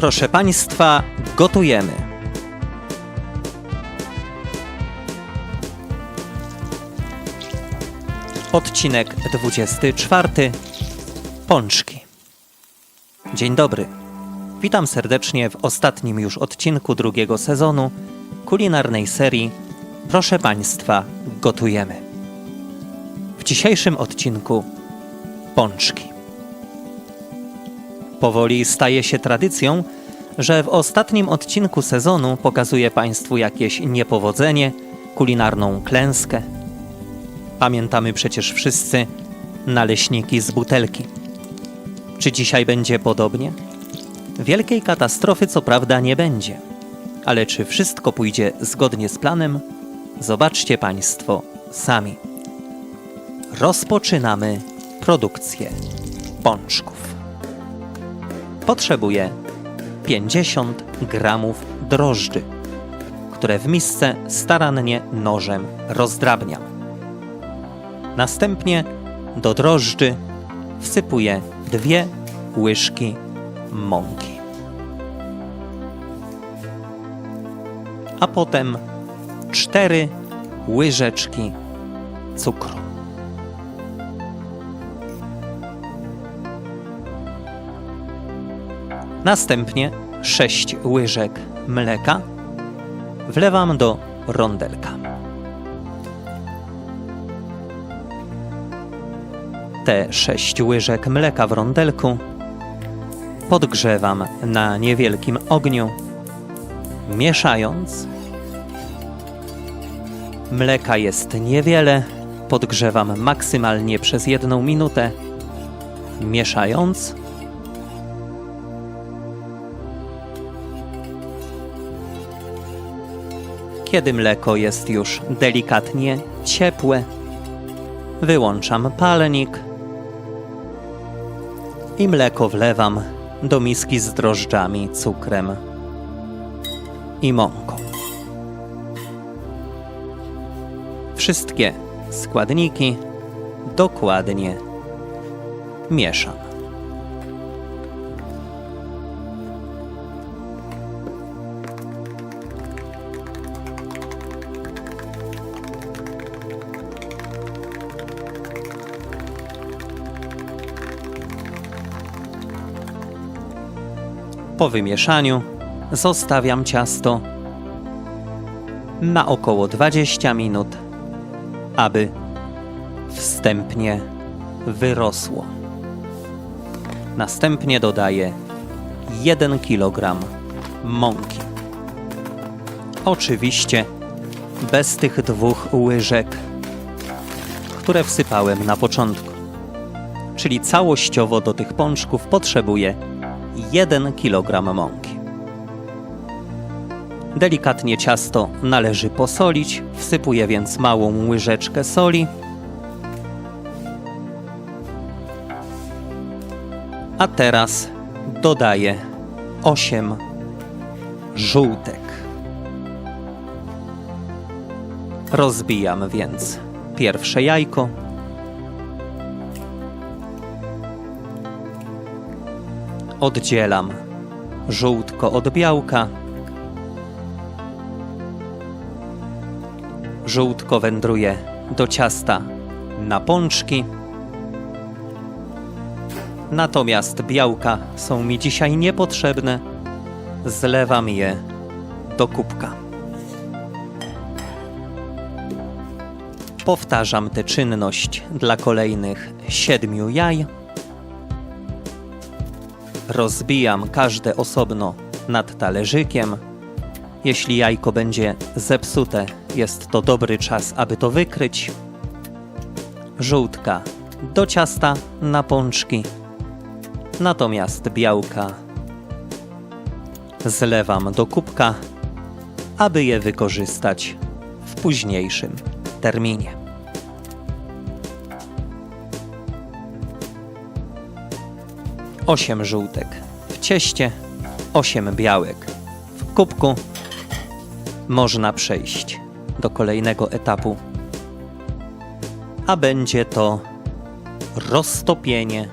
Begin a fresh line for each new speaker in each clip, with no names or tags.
Proszę Państwa, gotujemy. Odcinek 24. Pączki. Dzień dobry. Witam serdecznie w ostatnim już odcinku drugiego sezonu kulinarnej serii Proszę Państwa, gotujemy. W dzisiejszym odcinku pączki. Powoli staje się tradycją, że w ostatnim odcinku sezonu pokazuję Państwu jakieś niepowodzenie, kulinarną klęskę. Pamiętamy przecież wszyscy naleśniki z butelki. Czy dzisiaj będzie podobnie? Wielkiej katastrofy co prawda nie będzie, ale czy wszystko pójdzie zgodnie z planem? Zobaczcie Państwo sami. Rozpoczynamy produkcję pączków. Potrzebuję 50 gramów drożdży, które w misce starannie nożem rozdrabniam. Następnie do drożdży wsypuję dwie łyżki mąki. A potem cztery łyżeczki cukru. Następnie 6 łyżek mleka wlewam do rondelka. Te 6 łyżek mleka w rondelku podgrzewam na niewielkim ogniu, mieszając. Mleka jest niewiele, podgrzewam maksymalnie przez jedną minutę, mieszając. Kiedy mleko jest już delikatnie ciepłe, wyłączam palnik i mleko wlewam do miski z drożdżami, cukrem i mąką. Wszystkie składniki dokładnie mieszam. Po wymieszaniu zostawiam ciasto na około 20 minut, aby wstępnie wyrosło. Następnie dodaję 1 kg mąki. Oczywiście bez tych dwóch łyżek, które wsypałem na początku. Czyli całościowo do tych pączków potrzebuję 1 kg mąki. Delikatnie ciasto należy posolić, wsypuję więc małą łyżeczkę soli. A teraz dodaję 8 żółtek. Rozbijam więc pierwsze jajko. Oddzielam żółtko od białka. Żółtko wędruje do ciasta na pączki. Natomiast białka są mi dzisiaj niepotrzebne. Zlewam je do kubka. Powtarzam tę czynność dla kolejnych siedmiu jaj. Rozbijam każde osobno nad talerzykiem. Jeśli jajko będzie zepsute, jest to dobry czas, aby to wykryć. Żółtka do ciasta na pączki. Natomiast białka zlewam do kubka, aby je wykorzystać w późniejszym terminie. Osiem żółtek w cieście, osiem białek w kubku. Można przejść do kolejnego etapu, a będzie to roztopienie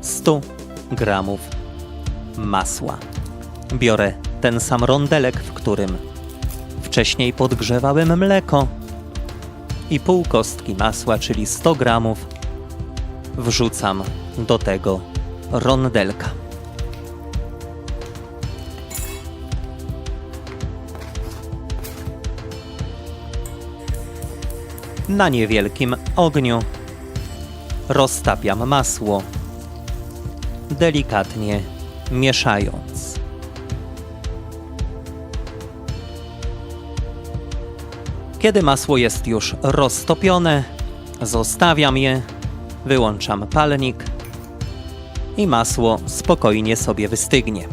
100 gramów masła. Biorę ten sam rondelek, w którym wcześniej podgrzewałem mleko i pół kostki masła, czyli 100 gramów, wrzucam do tego rondelka. Na niewielkim ogniu roztapiam masło, delikatnie mieszając. Kiedy masło jest już roztopione, zostawiam je, wyłączam palnik i masło spokojnie sobie wystygnie.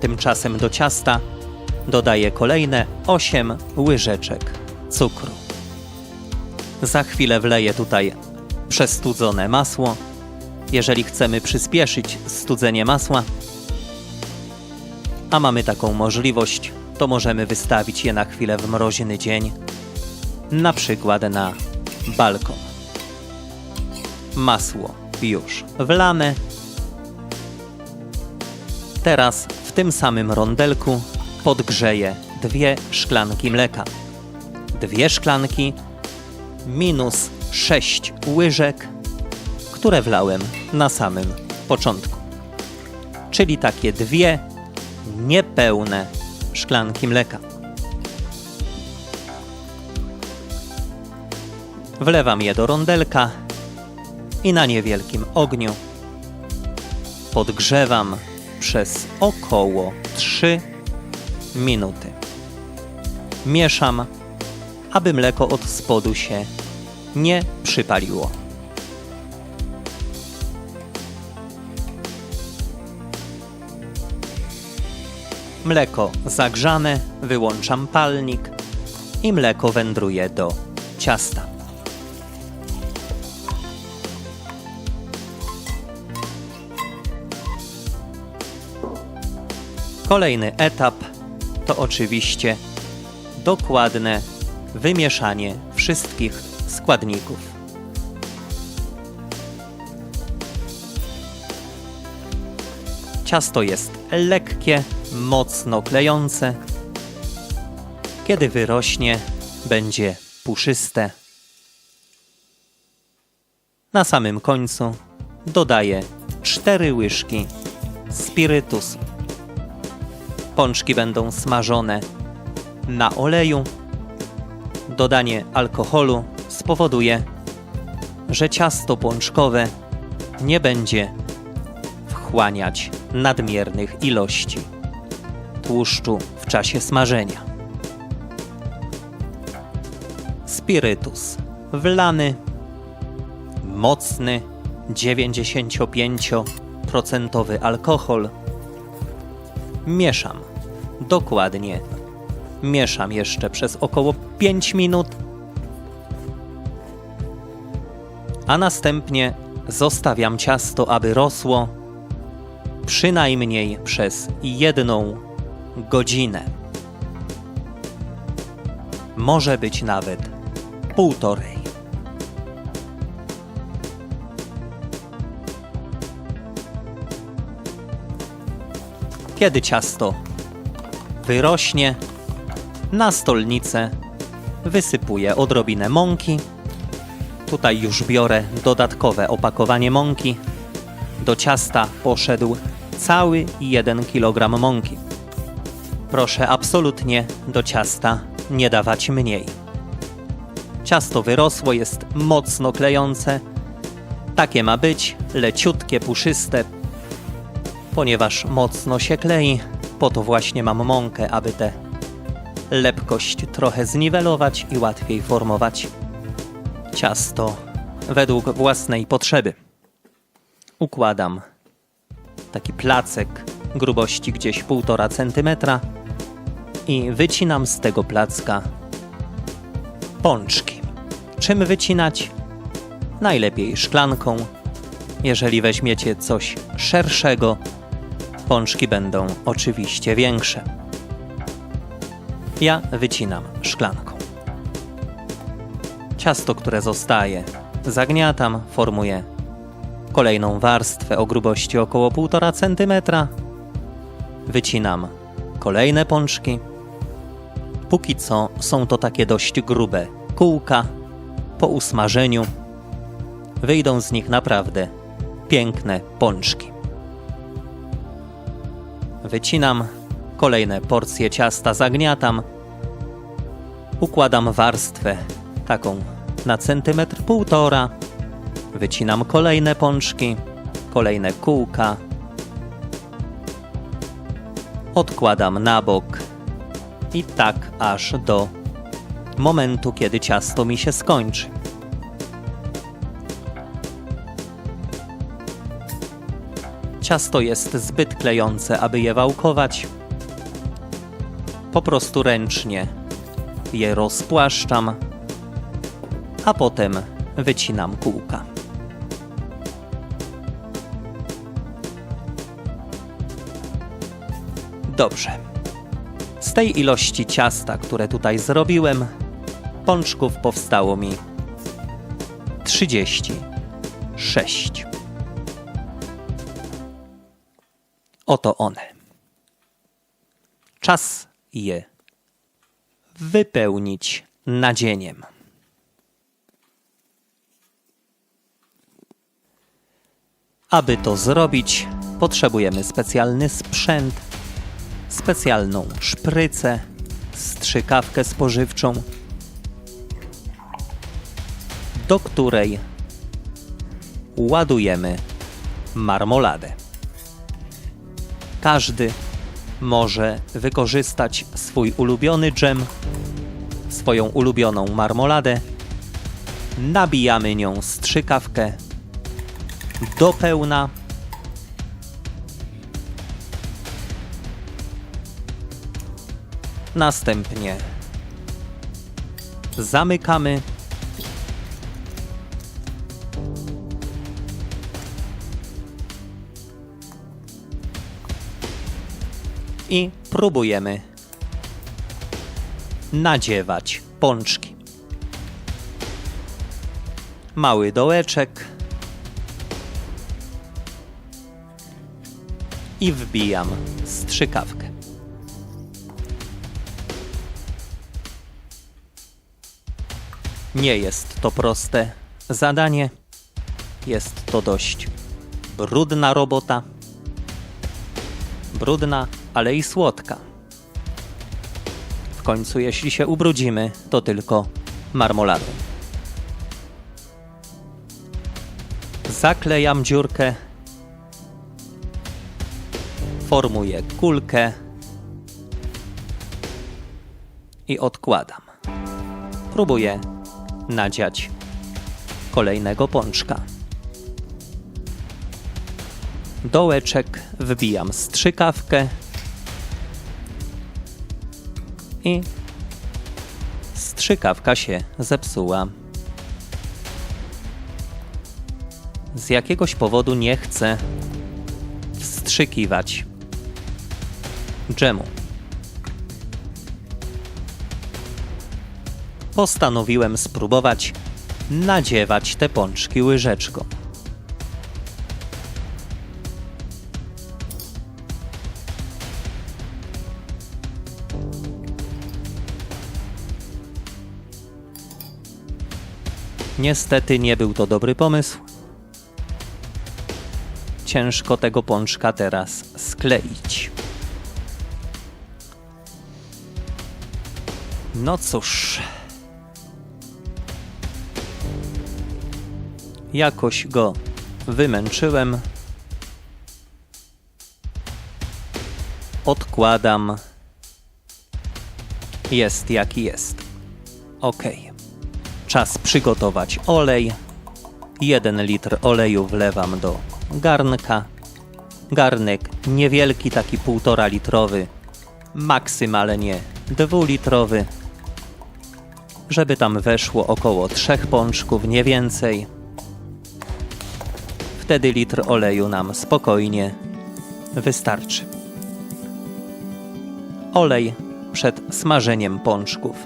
Tymczasem do ciasta dodaję kolejne 8 łyżeczek cukru. Za chwilę wleję tutaj przestudzone masło. Jeżeli chcemy przyspieszyć studzenie masła, a mamy taką możliwość, to możemy wystawić je na chwilę w mroźny dzień, na przykład na balkon. Masło już wlane. Teraz w tym samym rondelku podgrzeję dwie szklanki mleka. Dwie szklanki minus 6 łyżek, które wlałem na samym początku. Czyli takie dwie niepełne szklanki mleka. Wlewam je do rondelka i na niewielkim ogniu podgrzewam przez około 3 minuty. Mieszam, aby mleko od spodu się nie przypaliło. Mleko zagrzane, wyłączam palnik i mleko wędruje do ciasta. Kolejny etap to oczywiście dokładne wymieszanie wszystkich składników. Ciasto jest lekkie, mocno klejące. Kiedy wyrośnie, będzie puszyste. Na samym końcu dodaję 4 łyżki spirytusu. Pączki będą smażone na oleju. Dodanie alkoholu spowoduje, że ciasto pączkowe nie będzie wchłaniać nadmiernych ilości tłuszczu w czasie smażenia. Spirytus wlany, mocny 95% alkohol. Mieszam dokładnie. Mieszam jeszcze przez około 5 minut a następnie zostawiam ciasto, aby rosło przynajmniej przez jedną godzinę. Może być nawet półtorej. Kiedy ciasto wyrośnie, na stolnicę wysypuję odrobinę mąki Tutaj już biorę dodatkowe opakowanie mąki. Do ciasta poszedł cały 1 kg mąki. Proszę absolutnie do ciasta nie dawać mniej. Ciasto wyrosło, jest mocno klejące. Takie ma być, leciutkie, puszyste. Ponieważ mocno się klei, po to właśnie mam mąkę, aby tę lepkość trochę zniwelować i łatwiej formować ciasto według własnej potrzeby. Układam taki placek grubości gdzieś 1,5 cm i wycinam z tego placka pączki. Czym wycinać? Najlepiej szklanką. Jeżeli weźmiecie coś szerszego, pączki będą oczywiście większe. Ja wycinam szklanką. Ciasto, które zostaje, zagniatam, formuję kolejną warstwę o grubości około 1,5 cm Wycinam kolejne pączki. Póki co są to takie dość grube kółka. Po usmażeniu wyjdą z nich naprawdę piękne pączki. Wycinam kolejne porcje ciasta, zagniatam. Układam warstwę taką na centymetr półtora. Wycinam kolejne pączki, kolejne kółka. Odkładam na bok i tak aż do momentu, kiedy ciasto mi się skończy. Ciasto jest zbyt klejące, aby je wałkować. Po prostu ręcznie je rozpłaszczam, a potem wycinam kółka. Dobrze. Z tej ilości ciasta, które tutaj zrobiłem, pączków powstało mi 36. Oto one. Czas je wypełnić nadzieniem. Aby to zrobić, potrzebujemy specjalny sprzęt, specjalną szprycę, strzykawkę spożywczą, do której ładujemy marmoladę. Każdy może wykorzystać swój ulubiony dżem, swoją ulubioną marmoladę. Nabijamy nią strzykawkę do pełna. Następnie zamykamy. I próbujemy nadziewać pączki. Mały dołeczek. I wbijam strzykawkę. Nie jest to proste zadanie. Jest to dość brudna robota. Brudna, ale i słodka. W końcu, jeśli się ubrudzimy, to tylko marmoladą. Zaklejam dziurkę. Formuję kulkę i odkładam. Próbuję nadziać kolejnego pączka. Dołeczek wbijam strzykawkę i strzykawka się zepsuła. Z jakiegoś powodu nie chcę wstrzykiwać dżemu. Postanowiłem spróbować nadziewać te pączki łyżeczką. Niestety nie był to dobry pomysł. Ciężko tego pączka teraz skleić. No cóż. Jakoś go wymęczyłem. Odkładam. Jest jaki jest. Ok. Czas przygotować olej. Jeden litr oleju wlewam do garnka. Garnek niewielki, taki półtora litrowy, maksymalnie dwulitrowy, żeby tam weszło około trzech pączków, nie więcej. Wtedy litr oleju nam spokojnie wystarczy. Olej przed smażeniem pączków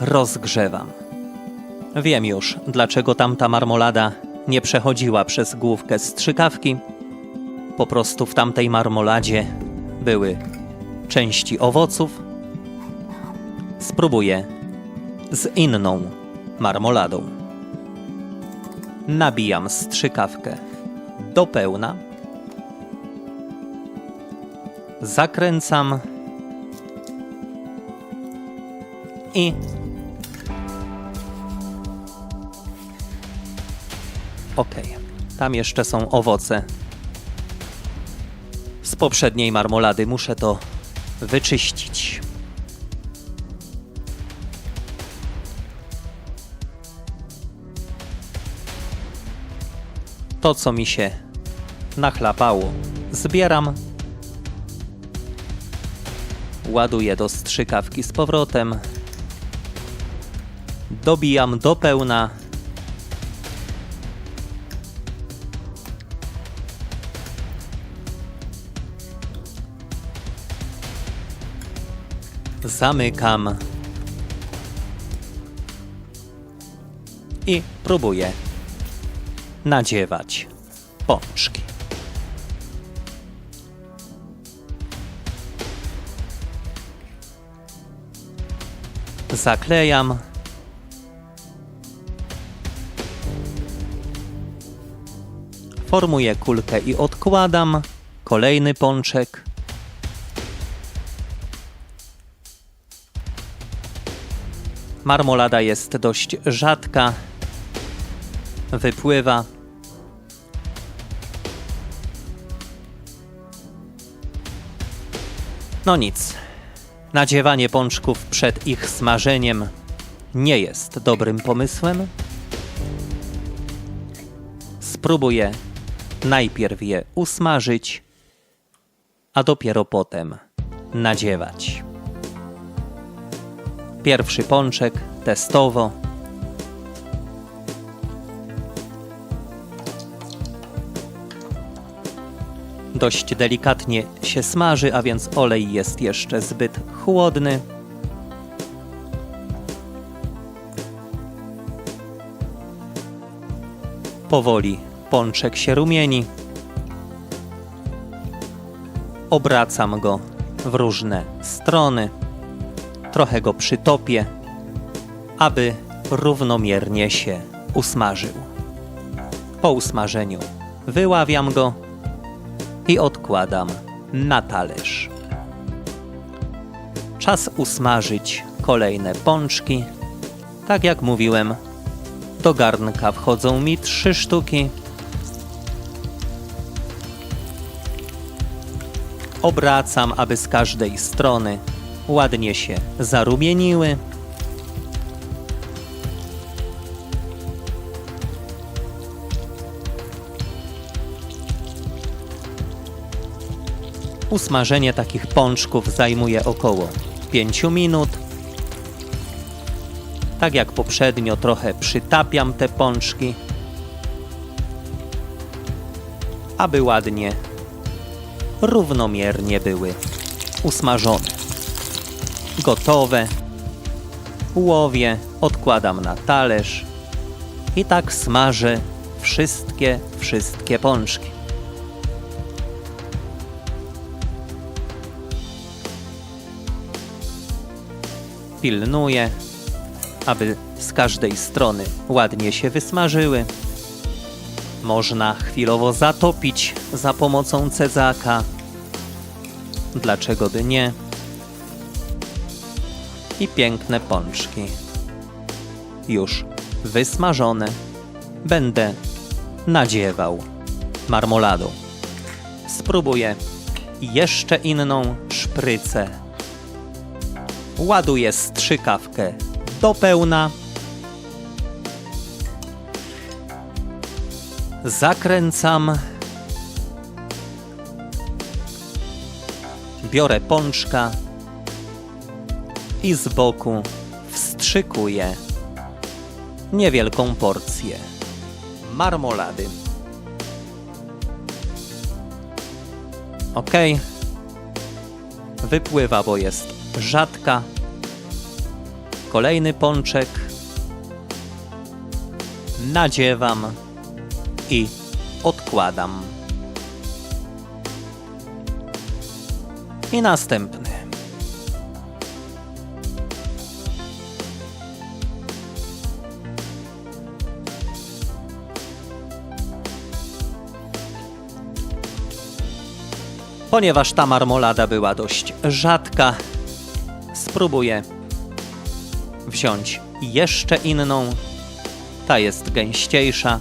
rozgrzewam. Wiem już, dlaczego tamta marmolada nie przechodziła przez główkę strzykawki. Po prostu w tamtej marmoladzie były części owoców, spróbuję z inną marmoladą. Nabijam strzykawkę do pełna. Zakręcam i Okej, tam jeszcze są owoce. Z poprzedniej marmolady muszę to wyczyścić. To, co mi się nachlapało, zbieram. Ładuję do strzykawki z powrotem. Dobijam do pełna. Zamykam. I próbuję nadziewać pączki. Zaklejam. Formuję kulkę i odkładam. Kolejny pączek. Marmolada jest dość rzadka. Wypływa. No nic. Nadziewanie pączków przed ich smażeniem nie jest dobrym pomysłem. Spróbuję najpierw je usmażyć, a dopiero potem nadziewać. Pierwszy pączek testowo. Dość delikatnie się smaży, a więc olej jest jeszcze zbyt chłodny. Powoli pączek się rumieni. Obracam go w różne strony. Trochę go przytopię, aby równomiernie się usmażył. Po usmażeniu wyławiam go i odkładam na talerz. Czas usmażyć kolejne pączki. Tak jak mówiłem, do garnka wchodzą mi trzy sztuki. Obracam, aby z każdej strony ładnie się zarumieniły. Usmażenie takich pączków zajmuje około 5 minut. Tak jak poprzednio, trochę przytapiam te pączki, aby ładnie, równomiernie były usmażone. Gotowe. Łowię, odkładam na talerz i tak smażę wszystkie, wszystkie pączki. pilnuję, aby z każdej strony ładnie się wysmażyły. Można chwilowo zatopić za pomocą cezaka. Dlaczego by nie? I piękne pączki. Już wysmażone. Będę nadziewał marmoladą. Spróbuję jeszcze inną szprycę ładuję strzykawkę do pełna. Zakręcam. Biorę pączka i z boku wstrzykuję niewielką porcję marmolady. Ok. Wypływa, bo jest rzadka. Kolejny pączek. Nadziewam i odkładam. I następny. Ponieważ ta marmolada była dość rzadka, spróbuję wziąć jeszcze inną. Ta jest gęściejsza.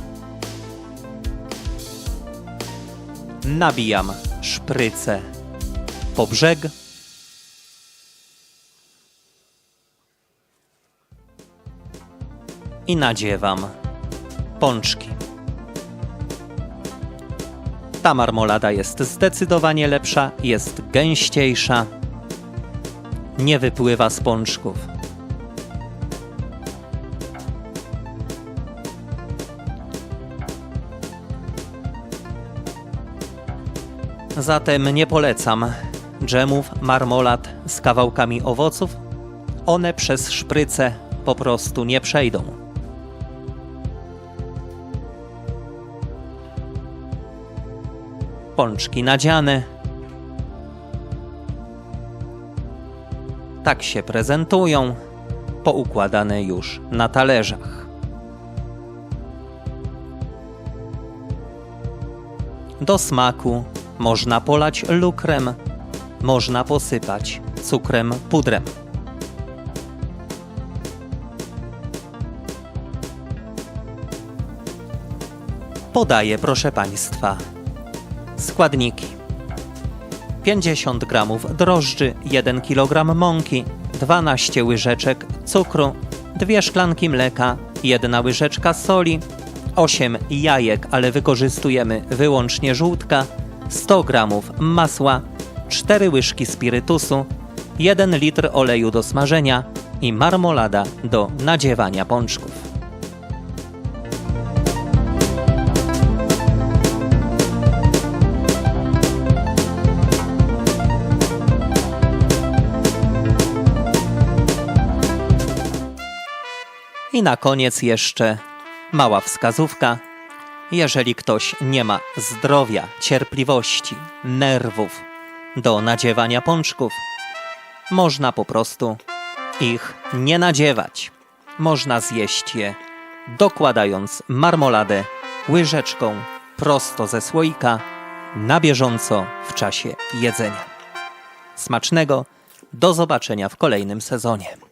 Nabijam szprycę po brzeg. I nadziewam pączki. Ta marmolada jest zdecydowanie lepsza, jest gęściejsza, nie wypływa z pączków. Zatem nie polecam dżemów, marmolad z kawałkami owoców. One przez szprycę po prostu nie przejdą. Pączki nadziane. Tak się prezentują, poukładane już na talerzach. Do smaku można polać lukrem, można posypać cukrem pudrem. Podaję, proszę Państwa, składniki. 50 g drożdży, 1 kg mąki, 12 łyżeczek cukru, 2 szklanki mleka, 1 łyżeczka soli, 8 jajek, ale wykorzystujemy wyłącznie żółtka, 100 g masła, 4 łyżki spirytusu, 1 litr oleju do smażenia i marmolada do nadziewania pączków. I na koniec jeszcze mała wskazówka. Jeżeli ktoś nie ma zdrowia, cierpliwości, nerwów do nadziewania pączków, można po prostu ich nie nadziewać. Można zjeść je dokładając marmoladę łyżeczką prosto ze słoika na bieżąco w czasie jedzenia. Smacznego, do zobaczenia w kolejnym sezonie.